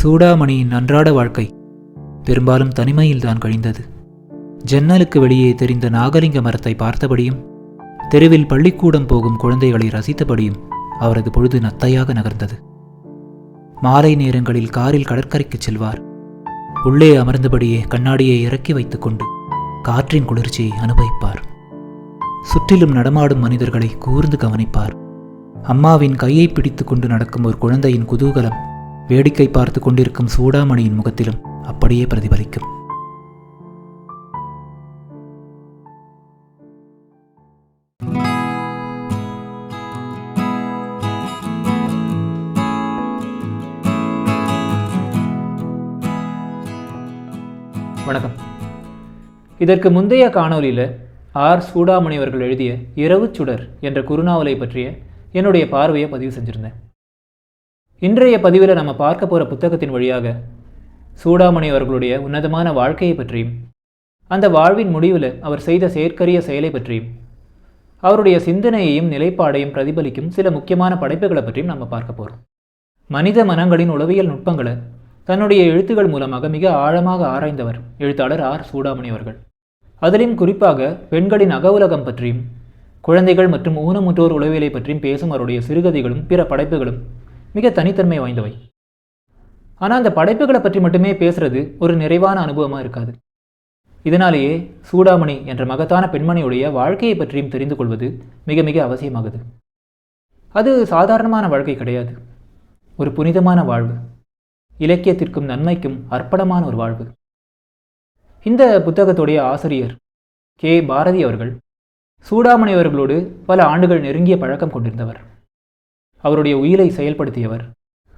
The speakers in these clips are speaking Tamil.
சூடாமணியின் அன்றாட வாழ்க்கை பெரும்பாலும் தனிமையில்தான் கழிந்தது. ஜன்னலுக்கு வெளியே தெரிந்த நாகலிங்க மரத்தை பார்த்தபடியும் தெருவில் பள்ளிக்கூடம் போகும் குழந்தைகளை ரசித்தபடியும் அவரது பொழுது நத்தையாக நகர்ந்தது. மாலை நேரங்களில் காரில் கடற்கரைக்குச் செல்வார். உள்ளே அமர்ந்தபடியே கண்ணாடியை இறக்கி வைத்துக்கொண்டு காற்றின் குளிர்ச்சியை அனுபவிப்பார். சுற்றிலும் நடமாடும் மனிதர்களை கூர்ந்து கவனிப்பார். அம்மாவின் கையை பிடித்து கொண்டு நடக்கும் ஒரு குழந்தையின் குதூகலம் வேடிக்கை பார்த்து கொண்டிருக்கும் சூடாமணியின் முகத்திலும் அப்படியே பிரதிபலிக்கும். வணக்கம். இதற்கு முந்தைய காணொலியில் ஆர். சூடாமணி அவர்கள் எழுதிய இரவு சுடர் என்ற குறுநாவலை பற்றிய என்னுடைய பார்வையை பதிவு செஞ்சுருந்தேன். இன்றைய பதிவில் நம்ம பார்க்க போகிற புத்தகத்தின் வழியாக சூடாமணி அவர்களுடைய உன்னதமான வாழ்க்கையை பற்றியும் அந்த வாழ்வின் முடிவில் அவர் செய்த செயற்கரிய செயலை பற்றியும் அவருடைய சிந்தனையையும் நிலைப்பாடையும் பிரதிபலிக்கும் சில முக்கியமான படைப்புகளை பற்றியும் நம்ம பார்க்க போகிறோம் மனித மனங்களின் உளவியல் நுட்பங்களை தன்னுடைய எழுத்துகள் மூலமாக மிக ஆழமாக ஆராய்ந்தவர் எழுத்தாளர் ஆர். சூடாமணி அவர்கள். அதிலும் குறிப்பாக பெண்களின் அக உலகம் பற்றியும் குழந்தைகள் மற்றும் ஊனமுற்றோர் உளவியலை பற்றியும் பேசும் அவருடைய சிறுகதைகளும் பிற படைப்புகளும் மிக தனித்தன்மை வாய்ந்தவை. ஆனால் அந்த படைப்புகளை பற்றி மட்டுமே பேசுறது ஒரு நிறைவான அனுபவமாக இருக்காது. இதனாலேயே சூடாமணி என்ற மகத்தான பெண்மணியுடைய வாழ்க்கையை பற்றியும் தெரிந்து கொள்வது மிக மிக அவசியமாகுது. அது சாதாரணமான வாழ்க்கை கிடையாது. ஒரு புனிதமான வாழ்வு. இலக்கியத்திற்கும் நன்மைக்கும் அர்ப்பணமான ஒரு வாழ்வு. இந்த புத்தகத்துடைய ஆசிரியர் கே. பாரதி அவர்கள் சூடாமணி அவர்களோடு பல ஆண்டுகள் நெருங்கிய பழக்கம் கொண்டிருந்தவர். அவருடைய உயிரை செயல்படுத்தியவர்.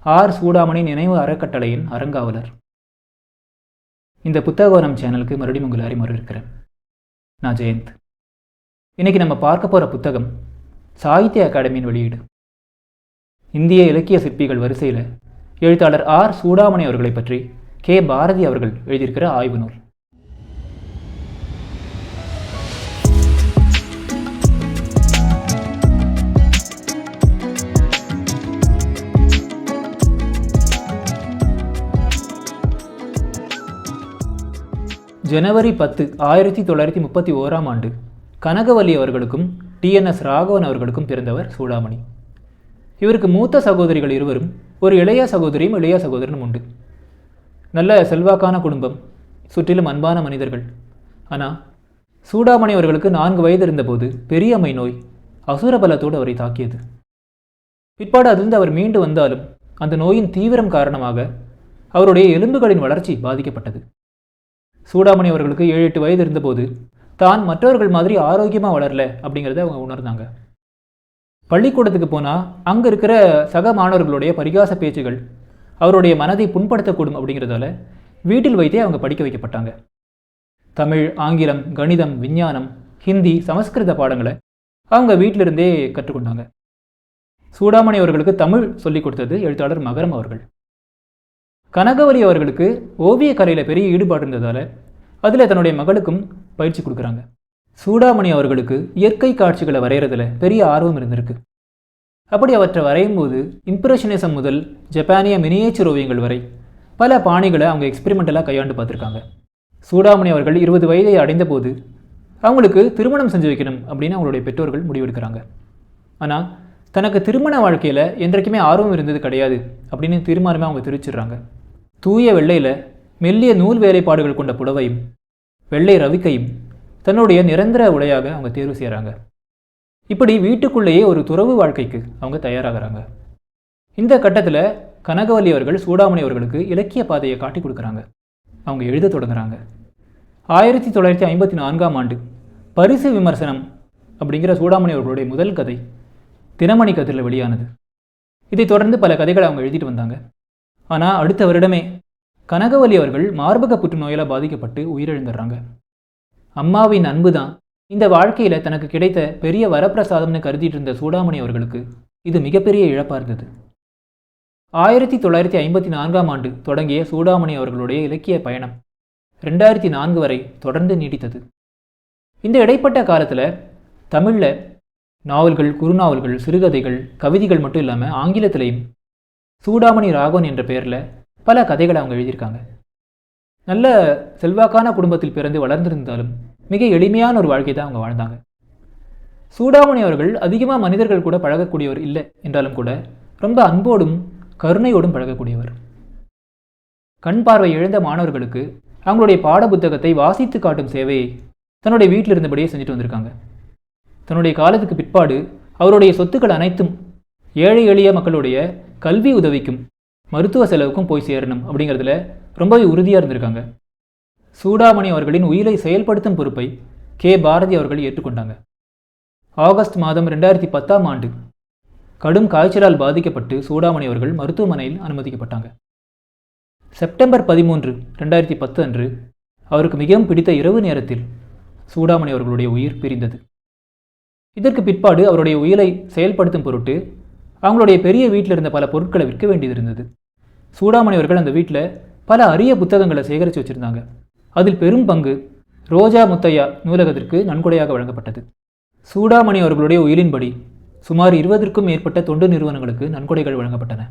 ஆர். சூடாமணி நினைவு அறக்கட்டளையின் அறங்காவலர். இந்த புத்தகவனம் சேனலுக்கு மறுபடியும் உங்களை அறிமுறை இருக்கிறேன் நான் ஜெயந்த். இன்னைக்கு நம்ம பார்க்க போகிற புத்தகம் சாகித்ய அகாடமியின் வெளியீடு. இந்திய இலக்கிய சிற்பிகள் வரிசையில் எழுத்தாளர் ஆர். சூடாமணி அவர்களை பற்றி கே. பாரதி அவர்கள் எழுதியிருக்கிற ஆய்வு நூல். ஜனவரி பத்து ஆயிரத்தி தொள்ளாயிரத்தி முப்பத்தி ஓராம் ஆண்டு கனகவல்லி அவர்களுக்கும் டிஎன்எஸ் ராகவன் அவர்களுக்கும் பிறந்தவர் சூடாமணி. இவருக்கு மூத்த சகோதரிகள் இருவரும் ஒரு இளைய சகோதரியும் இளைய சகோதரனும் உண்டு. நல்ல செல்வாக்கான குடும்பம் சுற்றிலும் அன்பான மனிதர்கள். ஆனால் சூடாமணி அவர்களுக்கு நான்கு வயது இருந்தபோது பெரியம்மை நோய் அசுரபலத்தோடு அவரை தாக்கியது. பிற்பாடு அதிலிருந்து அவர் மீண்டு வந்தாலும் அந்த நோயின் தீவிரம் காரணமாக அவருடைய எலும்புகளின் வளர்ச்சி பாதிக்கப்பட்டது. சூடாமணி அவர்களுக்கு ஏழு எட்டு வயது இருந்தபோது தான் மற்றவர்கள் மாதிரி ஆரோக்கியமாக வளரல அப்படிங்கிறத அவங்க உணர்ந்தாங்க. பள்ளிக்கூடத்துக்கு போனால் அங்கே இருக்கிற சக மாணவர்களுடைய பரிகாச பேச்சுகள் அவருடைய மனதை புண்படுத்தக்கூடும் அப்படிங்கிறதால வீட்டில் வைத்தே அவங்க படிக்க வைக்கப்பட்டாங்க. தமிழ் ஆங்கிலம் கணிதம் விஞ்ஞானம் ஹிந்தி சமஸ்கிருத பாடங்களை அவங்க வீட்டிலிருந்தே கற்றுக்கொண்டாங்க. சூடாமணி அவர்களுக்கு தமிழ் சொல்லிக் கொடுத்தது எழுத்தாளர் மகரம் அவர்கள். கனகவலி அவர்களுக்கு ஓவியக்கலையில் பெரிய ஈடுபாடு இருந்ததால் அதில் தன்னுடைய மகளுக்கும் பயிற்சி கொடுக்குறாங்க. சூடாமணி அவர்களுக்கு இயற்கை காட்சிகளை வரைகிறதுல பெரிய ஆர்வம் இருந்திருக்கு. அப்படி அவற்றை வரையும் போது இம்ப்ரெஷனிசம் முதல் ஜப்பானிய மினியேச்சர் ஓவியங்கள் வரை பல பாணிகளை அவங்க எக்ஸ்பெரிமெண்டலாக கையாண்டு பார்த்துருக்காங்க. சூடாமணி அவர்கள் இருபது வயதை அடைந்தபோது அவங்களுக்கு திருமணம் செஞ்சு வைக்கணும் அப்படின்னு அவங்களுடைய பெற்றோர்கள் முடிவெடுக்கிறாங்க. ஆனால் தனக்கு திருமண வாழ்க்கையில் என்றைக்குமே ஆர்வம் இருந்தது கிடையாது அப்படின்னு தீர்மானமே அவங்க தெரிவிச்சிடுறாங்க. தூய வெள்ளையில் மெல்லிய நூல் வேலைப்பாடுகள் கொண்ட புடவையும் வெள்ளை ரவிக்கையும் தன்னுடைய நிரந்தர உடையாக அவங்க தேர்வு செய்கிறாங்க இப்படி வீட்டுக்குள்ளேயே ஒரு துறவு வாழ்க்கைக்கு அவங்க தயாராகிறாங்க. இந்த கட்டத்தில் கனகவல்லி அவர்கள் சூடாமணி அவர்களுக்கு இலக்கிய பாதையை காட்டி கொடுக்குறாங்க. அவங்க எழுத தொடங்குறாங்க. ஆயிரத்தி தொள்ளாயிரத்தி ஐம்பத்தி நான்காம் ஆண்டு பரிசு விமர்சனம் அப்படிங்கிற சூடாமணி அவர்களுடைய முதல் கதை தினமணி கதிரில் வெளியானது. இதைத் தொடர்ந்து பல கதைகளை அவங்க எழுதிட்டு வந்தாங்க. ஆனால் அடுத்த வருடமே கனகவல்லி அவர்கள் மார்பக புற்றுநோயால் பாதிக்கப்பட்டு உயிரிழந்துடுறாங்க. அம்மாவின் அன்பு தான் இந்த வாழ்க்கையில் தனக்கு கிடைத்த பெரிய வரப்பிரசாதம்னு கருதிட்டு இருந்த சூடாமணி அவர்களுக்கு இது மிகப்பெரிய இழப்பாக இருந்தது. ஆயிரத்தி தொள்ளாயிரத்தி ஐம்பத்தி நான்காம் ஆண்டு தொடங்கிய சூடாமணி அவர்களுடைய இலக்கிய பயணம் ரெண்டாயிரத்தி நான்கு வரை தொடர்ந்து நீடித்தது. இந்த இடைப்பட்ட காலத்தில் தமிழில் நாவல்கள் குறுநாவல்கள் சிறுகதைகள் கவிதைகள் மட்டும் இல்லாமல் ஆங்கிலத்திலையும் சூடாமணி ராகவன் என்ற பெயரில் பல கதைகளை அவங்க எழுதியிருக்காங்க. நல்ல செல்வாக்கான குடும்பத்தில் பிறந்து வளர்ந்திருந்தாலும் மிக எளிமையான ஒரு வாழ்க்கை தான் அவங்க வாழ்ந்தாங்க. சூடாமணி அவர்கள் அதிகமாக மனிதர்கள் கூட பழகக்கூடியவர் இல்லை என்றாலும் கூட ரொம்ப அன்போடும் கருணையோடும் பழகக்கூடியவர். கண் பார்வை இழந்த மாணவர்களுக்கு அவங்களுடைய பாட புத்தகத்தை வாசித்து காட்டும் சேவையை தன்னுடைய வீட்டில் இருந்தபடியே செஞ்சுட்டு வந்திருக்காங்க. தன்னுடைய காலத்துக்கு பிற்பாடு அவருடைய சொத்துக்கள் அனைத்தும் ஏழை எளிய மக்களுடைய கல்வி உதவிக்கும் மருத்துவ செலவுக்கும் போய் சேரணும் அப்படிங்கிறதுல ரொம்பவே உறுதியாக இருந்திருக்காங்க. சூடாமணி அவர்களின் உயிரை செயல்படுத்தும் பொறுப்பை கே. பாரதி அவர்கள் ஏற்றுக்கொண்டாங்க. ஆகஸ்ட் மாதம் ரெண்டாயிரத்தி பத்தாம் ஆண்டு கடும் காய்ச்சலால் பாதிக்கப்பட்டு சூடாமணி அவர்கள் மருத்துவமனையில் அனுமதிக்கப்பட்டாங்க. செப்டம்பர் பதிமூன்று ரெண்டாயிரத்தி பத்து அன்று அவருக்கு மிகவும் பிடித்த இரவு நேரத்தில் சூடாமணி அவர்களுடைய உயிர் பிரிந்தது. இதற்கு பிற்பாடு அவருடைய உயிரை செயல்படுத்தும் பொருட்டு அவங்களுடைய பெரிய வீட்டில் இருந்த பல பொருட்களை விற்க வேண்டியது இருந்தது சூடாமணி அவர்கள் அந்த வீட்டில் பல அரிய புத்தகங்களை சேகரித்து வச்சுருந்தாங்க. அதில் பெரும் பங்கு ரோஜா முத்தையா நூலகத்திற்கு நன்கொடையாக வழங்கப்பட்டது. சூடாமணி அவர்களுடைய உயிரின்படி சுமார் இருபதற்கும் மேற்பட்ட தொண்டு நிறுவனங்களுக்கு நன்கொடைகள் வழங்கப்பட்டன.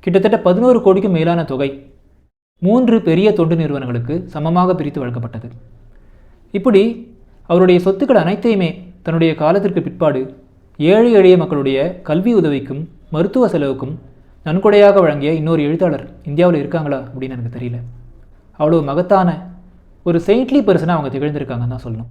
கிட்டத்தட்ட பதினோரு கோடிக்கும் மேலான தொகை மூன்று பெரிய தொண்டு நிறுவனங்களுக்கு சமமாக பிரித்து வழங்கப்பட்டது. இப்படி அவருடைய சொத்துக்கள் அனைத்தையுமே தன்னுடைய காலத்திற்கு பிற்பாடு ஏழை எளிய மக்களுடைய கல்வி உதவிக்கும் மருத்துவ செலவுக்கும் நன்கொடையாக வழங்கிய இன்னொரு எழுத்தாளர் இந்தியாவில் இருக்காங்களா அப்படின்னு எனக்கு தெரியல. அவ்வளோ மகத்தான ஒரு செயின்ட்லி பர்சனாக அவங்க திகழ்ந்திருக்காங்கன்னு தான் சொல்லணும்.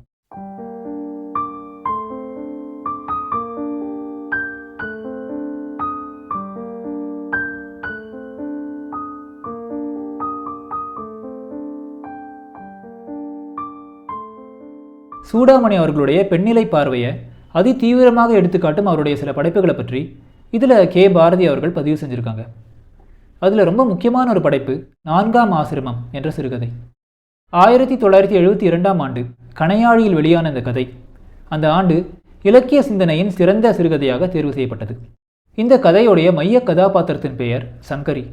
சூடாமணி அவர்களுடைய பெண்ணிலை பார்வையை அதி தீவிரமாக எடுத்துக்காட்டும் அவருடைய சில படைப்புகளை பற்றி இதில் கே. பாரதி அவர்கள் பதிவு செஞ்சுருக்காங்க. அதில் ரொம்ப முக்கியமான ஒரு படைப்பு நான்காம் ஆசிரமம் என்ற சிறுகதை. ஆயிரத்தி தொள்ளாயிரத்தி எழுபத்தி இரண்டாம் ஆண்டு கணையாழியில் வெளியான இந்த கதை அந்த ஆண்டு இலக்கிய சிந்தனையின் சிறந்த சிறுகதையாக தேர்வு செய்யப்பட்டது. இந்த கதையுடைய மைய கதாபாத்திரத்தின் பெயர் சங்கரி.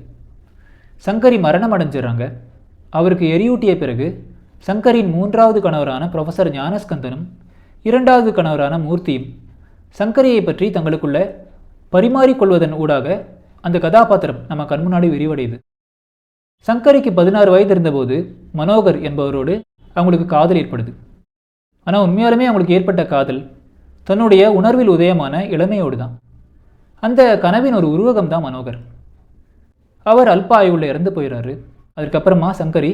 சங்கரி மரணம் அடைஞ்சிடறாங்க. அவருக்கு எரியூட்டிய பிறகு சங்கரின் மூன்றாவது கணவரான ப்ரொஃபசர் ஞானஸ்கந்தனும் இரண்டாவது கணவரான மூர்த்தியும் சங்கரியை பற்றி தங்களுக்குள்ள பரிமாறிக்கொள்வதன் ஊடாக அந்த கதாபாத்திரம் நம்ம கண் முன்னாடி விரிவடையுது. சங்கரிக்கு பதினாறு வயது இருந்தபோது மனோகர் என்பவரோடு அவங்களுக்கு காதல் ஏற்படுது. ஆனால் உண்மையாலுமே அவங்களுக்கு ஏற்பட்ட காதல் தன்னுடைய உணர்வில் உதயமான இளமையோடு தான். அந்த கனவின் ஒரு உருவகம் தான் மனோகர். அவர் அல்ப ஆயுள்ள இறந்து போயிடுறாரு அதுக்கப்புறமா சங்கரி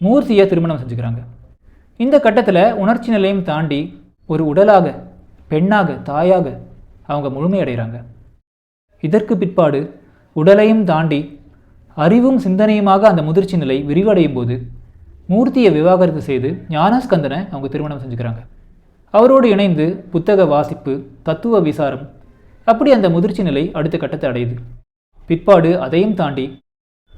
மூர்த்தியை திருமணம் செஞ்சுக்கிறாங்க. இந்த கட்டத்தில் உணர்ச்சி நிலையும் தாண்டி ஒரு உடலாக பெண்ணாக தாயாக அவங்க முழுமையடைகிறாங்க. இதற்கு பிற்பாடு உடலையும் தாண்டி அறிவும் சிந்தனையுமாக அந்த முதிர்ச்சி நிலை விரிவடையும் போது மூர்த்தியை விவாகரத்து செய்து ஞானஸ்கந்தனை அவங்க திருமணம் செஞ்சுக்கிறாங்க. அவரோடு இணைந்து புத்தக வாசிப்பு தத்துவ விசாரம் அப்படி அந்த முதிர்ச்சி நிலை அடுத்த கட்டத்தை அடையுது. பிற்பாடு அதையும் தாண்டி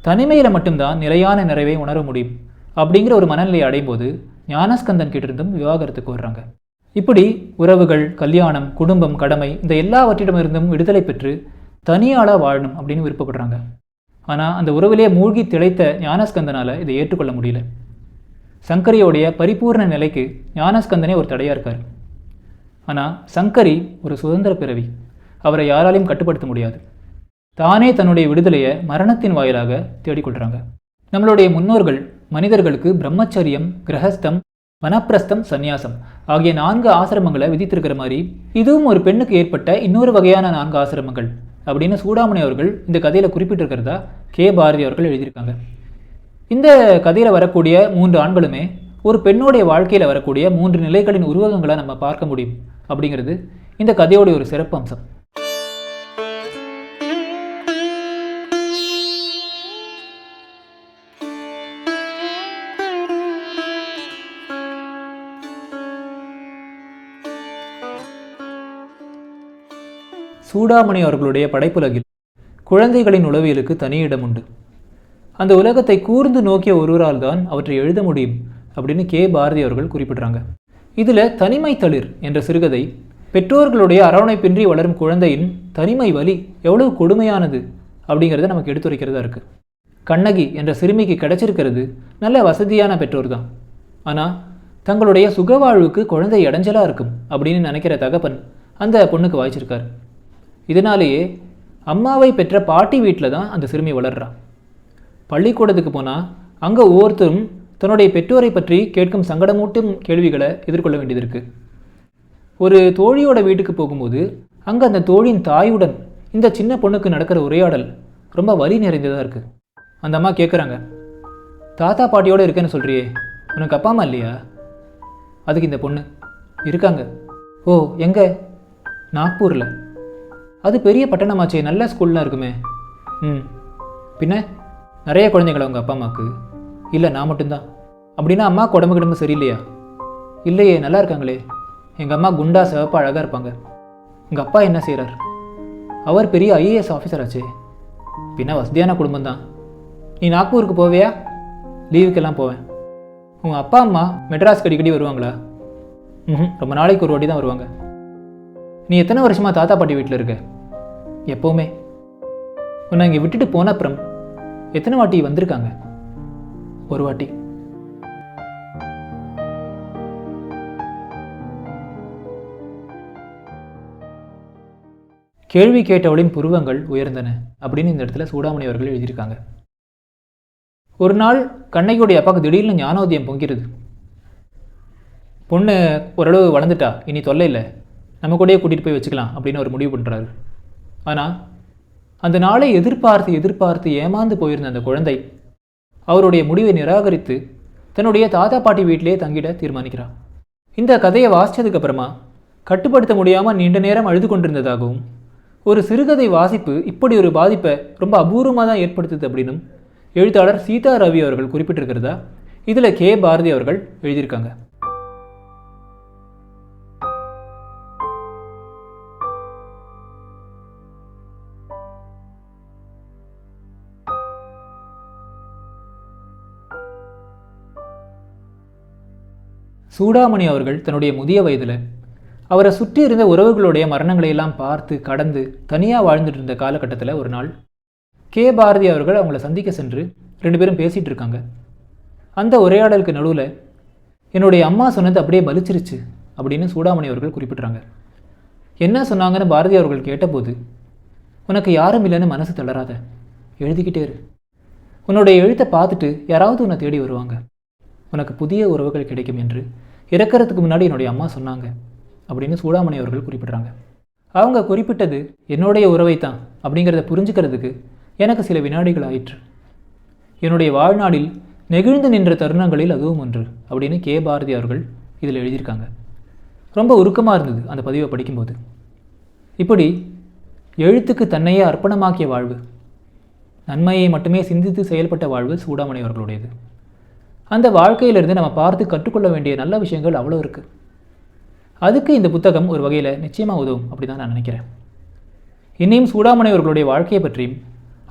தனிமையில் மட்டும்தான் நிலையான நிறைவை உணர முடியும் அப்படிங்கிற ஒரு மனநிலையை அடையும் போது ஞானஸ்கந்தன் கிட்டிருந்தும் விவாகரத்துக்கு வர்றாங்க. இப்படி உறவுகள் கல்யாணம் குடும்பம் கடமை இந்த எல்லாவற்றிடமிருந்தும் விடுதலை பெற்று தனியாளாக வாழணும் அப்படின்னு விருப்பப்படுறாங்க. ஆனால் அந்த உறவிலே மூழ்கி திளைத்த ஞானஸ்கந்தனால் இதை ஏற்றுக்கொள்ள முடியல. சங்கரியோடைய பரிபூர்ண நிலைக்கு ஞானஸ்கந்தனே ஒரு தடையாக இருக்கார். ஆனால் சங்கரி ஒரு சுதந்திர பிறவி. அவரை யாராலையும் கட்டுப்படுத்த முடியாது. தானே தன்னுடைய விடுதலையை மரணத்தின் வாயிலாக தேடிக்கொள்கிறாங்க நம்மளுடைய முன்னோர்கள் மனிதர்களுக்கு பிரம்மச்சரியம் கிரகஸ்தம் வனப்பிரஸ்தம் சந்நியாசம் ஆகிய நான்கு ஆசிரமங்களை விதித்திருக்கிற மாதிரி இதுவும் ஒரு பெண்ணுக்கு ஏற்பட்ட இன்னொரு வகையான நான்கு ஆசிரமங்கள் அப்படின்னு சூடாமணி அவர்கள் இந்த கதையில் குறிப்பிட்டிருக்கிறதா கே. பாரதி அவர்கள் எழுதியிருக்காங்க. இந்த கதையில் வரக்கூடிய மூன்று ஆண்களுமே ஒரு பெண்ணுடைய வாழ்க்கையில் வரக்கூடிய மூன்று நிலைகளின் உருவகங்களை நம்ம பார்க்க முடியும் அப்படிங்கிறது இந்த கதையோடைய ஒரு சிறப்பு அம்சம் சூடாமணி அவர்களுடைய படைப்புலகில் குழந்தைகளின் உளவியலுக்கு தனி இடம் உண்டு. அந்த உலகத்தை கூர்ந்து நோக்கிய ஒருவரால் தான் அவற்றை எழுத முடியும் அப்படின்னு கே. பாரதி அவர்கள் குறிப்பிடுறாங்க. இதில் தனிமை தளிர் என்ற சிறுகதை பெற்றோர்களுடைய அரவணைப்பின்றி வளரும் குழந்தையின் தனிமை வலி எவ்வளவு கொடுமையானது அப்படிங்கிறத நமக்கு எடுத்துரைக்கிறதா இருக்குது கண்ணகி என்ற சிறுமிக்கு கிடைச்சிருக்கிறது நல்ல வசதியான பெற்றோர் தான். ஆனால் தங்களுடைய சுகவாழ்வுக்கு குழந்தை இடைஞ்சலாக இருக்கும் அப்படின்னு நினைக்கிற தகப்பன் அந்த பொண்ணுக்கு வாய்ச்சிருக்காரு. இதனாலேயே அம்மாவை பெற்ற பாட்டி வீட்டில் தான் அந்த சிறுமி வளர்றான் பள்ளிக்கூடத்துக்கு போனால் அங்கே ஒவ்வொருத்தரும் தன்னுடைய பெற்றோரை பற்றி கேட்கும் சங்கடமூட்டும் கேள்விகளை எதிர்கொள்ள வேண்டியது இருக்குது ஒரு தோழியோட வீட்டுக்கு போகும்போது அங்கே அந்த தோழியின் தாயுடன் இந்த சின்ன பொண்ணுக்கு நடக்கிற உரையாடல் ரொம்ப வலி நிறைந்ததாக இருக்குது அந்த அம்மா கேட்குறாங்க தாத்தா பாட்டியோடு இருக்கேன்னு சொல்கிறியே உனக்கு அப்பா அம்மா இல்லையா? அதுக்கு இந்த பொண்ணு இருக்காங்க. ஓ எங்கே? நாக்பூரில். அது பெரிய பட்டணமாச்சே நல்ல ஸ்கூல்லாம் இருக்குமே. ம். பின்ன நிறைய குழந்தைங்களா உங்கள் அப்பா அம்மாவுக்கு இல்லை நான் மட்டும்தான். அப்படின்னா அம்மாவுக்கு உடம்பு கிடம்பு சரியில்லையா? இல்லையே நல்லா இருக்காங்களே. எங்கள் அம்மா குண்டா சிவப்பா அழகாக இருப்பாங்க. உங்கள் அப்பா என்ன செய்கிறார் அவர் பெரிய ஐஏஎஸ் ஆஃபீஸர் ஆச்சே. பின்ன வசதியான குடும்பம் தான் நீ நாக்பூருக்கு போவியா? லீவுக்கெல்லாம் போவேன். உங்கள் அப்பா அம்மா மெட்ராஸ்க்கு அடிக்கடி வருவாங்களா? ம் ரொம்ப நாளைக்கு ஒரு வாட்டி தான் வருவாங்க. நீ எத்தனை வருஷமா தாத்தா பாட்டி வீட்டில் இருக்க? எப்போவுமே. உன்னை இங்கே விட்டுட்டு போன அப்புறம் எத்தனை வாட்டி வந்திருக்காங்க? ஒரு வாட்டி. கேள்வி கேட்டவளின் புருவங்கள் உயர்ந்தன அப்படின்னு இந்த இடத்துல சூடாமணி அவர்கள் எழுதியிருக்காங்க. ஒரு நாள் கண்ணகியுடைய அப்பாவுக்கு திடீர்னு ஞானோதயம் பொங்கிருது. பொண்ணு ஓரளவு வளர்ந்துட்டா இனி தொல்லை இல்லை. நம்ம கூடயே கூட்டிகிட்டு போய் வச்சுக்கலாம் அப்படின்னு ஒரு முடிவு பண்ணுறாரு ஆனால் அந்த நாளை எதிர்பார்த்து எதிர்பார்த்து ஏமாந்து போயிருந்த அந்த குழந்தை அவருடைய முடிவை நிராகரித்து தன்னுடைய தாத்தா பாட்டி வீட்டிலேயே தங்கிட தீர்மானிக்கிறார். இந்த கதையை வாசிச்சதுக்கு அப்புறமா கட்டுப்படுத்த முடியாமல் நீண்ட நேரம் அழுது கொண்டிருந்ததாகவும் ஒரு சிறுகதை வாசிப்பு இப்படி ஒரு பாதிப்பை ரொம்ப அபூர்வமாக தான் ஏற்படுத்துது அப்படின்னும் எழுத்தாளர் சீதா ரவி அவர்கள் குறிப்பிட்டிருக்கிறதா இதில் கே. பாரதி அவர்கள் எழுதியிருக்காங்க. சூடாமணி அவர்கள் தன்னுடைய முதிய வயதில் அவரை சுற்றி இருந்த உறவுகளுடைய மரணங்களை எல்லாம் பார்த்து கடந்து தனியாக வாழ்ந்துட்டு இருந்த காலகட்டத்தில் ஒரு நாள் கே. பாரதி அவர்கள் அவங்கள சந்திக்க சென்று ரெண்டு பேரும் பேசிகிட்டு இருக்காங்க. அந்த உரையாடலுக்கு நடுவில் என்னுடைய அம்மா சொன்னது அப்படியே பலிச்சிருச்சு அப்படின்னு சூடாமணி அவர்கள் குறிப்பிட்றாங்க. என்ன சொன்னாங்கன்னு பாரதி அவர்கள் கேட்டபோது உனக்கு யாரும் இல்லைன்னு மனசு தளராத எழுதிக்கிட்டே இரு. உன்னுடைய எழுத்தை பார்த்துட்டு யாராவது உன்னை தேடி வருவாங்க. உனக்கு புதிய உறவுகள் கிடைக்கும் என்று இறக்கறதுக்கு முன்னாடி என்னுடைய அம்மா சொன்னாங்க அப்படின்னு சூடாமணி அவர்கள் குறிப்பிட்றாங்க. அவங்க குறிப்பிட்டது என்னுடைய உறவை தான் அப்படிங்கிறத புரிஞ்சுக்கிறதுக்கு எனக்கு சில வினாடிகள் ஆயிற்று. என்னுடைய வாழ்நாளில் நெகிழ்ந்து நின்ற தருணங்களில் அதுவும் ஒன்று அப்படின்னு கே. பாரதி அவர்கள் இதில் எழுதியிருக்காங்க. ரொம்ப உருக்கமாக இருந்தது அந்த பதிவை படிக்கும்போது. இப்படி எழுத்துக்கு தன்னையே அர்ப்பணமாக்கிய வாழ்வு நன்மையை மட்டுமே சிந்தித்து செயல்பட்ட வாழ்வு சூடாமணி அவர்களுடையது. அந்த வாழ்க்கையிலிருந்து நம்ம பார்த்து கற்றுக்கொள்ள வேண்டிய நல்ல விஷயங்கள் அவ்வளோ இருக்குது அதுக்கு இந்த புத்தகம் ஒரு வகையில் நிச்சயமாக உதவும் அப்படி தான் நான் நினைக்கிறேன். இன்னையும் சூடாமணி அவர்களுடைய வாழ்க்கையை பற்றியும்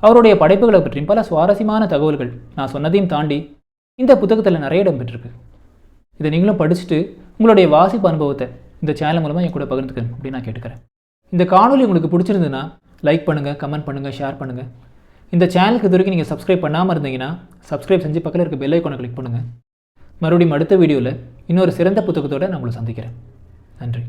அவருடைய படைப்புகளை பற்றியும் பல சுவாரஸ்யமான தகவல்கள் நான் சொன்னதையும் தாண்டி இந்த புத்தகத்தில் நிறைய இடம் பெற்றிருக்கு. இதை நீங்களும் படிச்சுட்டு உங்களுடைய வாசிப்பு அனுபவத்தை இந்த சேனல் மூலமாக என் கூட பகிர்ந்துக்கணும் அப்படின்னு நான் கேட்டுக்கிறேன். இந்த காணொலி உங்களுக்கு பிடிச்சிருந்துன்னா லைக் பண்ணுங்கள் கமெண்ட் பண்ணுங்கள் ஷேர் பண்ணுங்கள் இந்த சேனலுக்கு இது வரைக்கும் நீங்கள் சப்ஸ்கிரைப் பண்ணாமல் இருந்தீங்கன்னா சப்ஸ்கிரைப் செஞ்சு பக்கத்தில் இருக்க பெல் ஐக்கானை கிளிக் பண்ணுங்கள் மறுபடியும் அடுத்த வீடியோவில் இன்னொரு சிறந்த புத்தகத்தோடு நான் உங்களை சந்திக்கிறேன். நன்றி.